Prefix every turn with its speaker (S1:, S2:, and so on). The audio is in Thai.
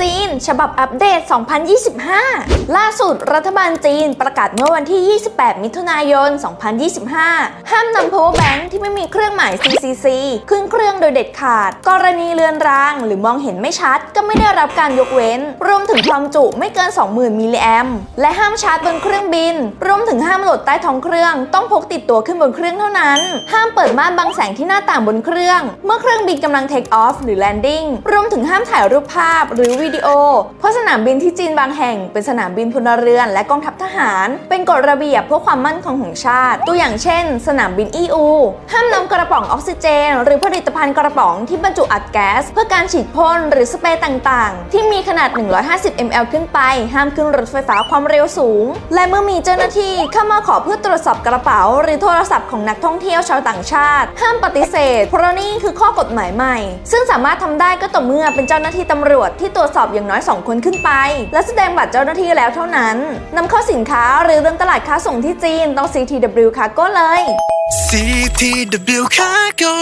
S1: จีน ฉบับอัปเดต 2025 ล่าสุดรัฐบาลจีนประกาศเมื่อวันที่ 28 มิถุนายน 2025 ห้ามนำ power bank ที่ไม่มีเครื่องหมาย CCC ขึ้นเครื่องโดยเด็ดขาด กรณีเลือนราง หรือมองเห็นไม่ชัด ก็ไม่ได้รับการยกเว้น รวมถึงความจุไม่เกิน 20,000 มิลลิแอมและห้ามชาร์จบนเครื่องบิน รวมถึงห้ามโหลดใต้ท้องเครื่องต้องพกติดตัวขึ้นบนเครื่องเท่านั้น ห้ามเปิดม่านบังแสงที่หน้าต่างบนเครื่อง เมื่อเครื่องบินกำลัง take off หรือ landing รวมถึงห้ามถ่ายรูปภาพหรือวิดีโอเพราะสนามบินที่จีนบางแห่ง เป็นสนามบินพลเรือนและกองทัพทหาร เป็นกฎระเบียบเพื่อความมั่นคงของชาติ ตัวอย่างเช่น สนามบินอีอูห้ามนำกระป๋องออกซิเจน หรือผลิตภัณฑ์กระป๋องที่บรรจุอัดแก๊ส เพื่อการฉีดพ่นหรือสเปรย์ต่างๆ ที่มีขนาด 150 ml ขึ้นไป ห้ามขึ้นรถไฟฟ้าความเร็วสูง และเมื่อมีเจ้าหน้าที่เข้ามาขอเพื่อตรวจสอบกระเป๋า หรือโทรศัพท์ของนักท่องเที่ยวชาวต่างชาติ ห้ามปฏิเสธเพราะนี่คือข้อกฎหมายใหม่ ซึ่งสามารถทำได้ก็ต่อเมื่อเป็นเจ้าหน้าที่ตำรวจที่ตรวจสอบอย่างน้อย 2 คนขึ้นไป และแสดงบัตรเจ้าหน้าที่แล้วเท่านั้นนำเข้าสินค้าหรือเดินตลาดค้าส่งที่จีนต้อง CTW Cargo เลย
S2: CTW Cargo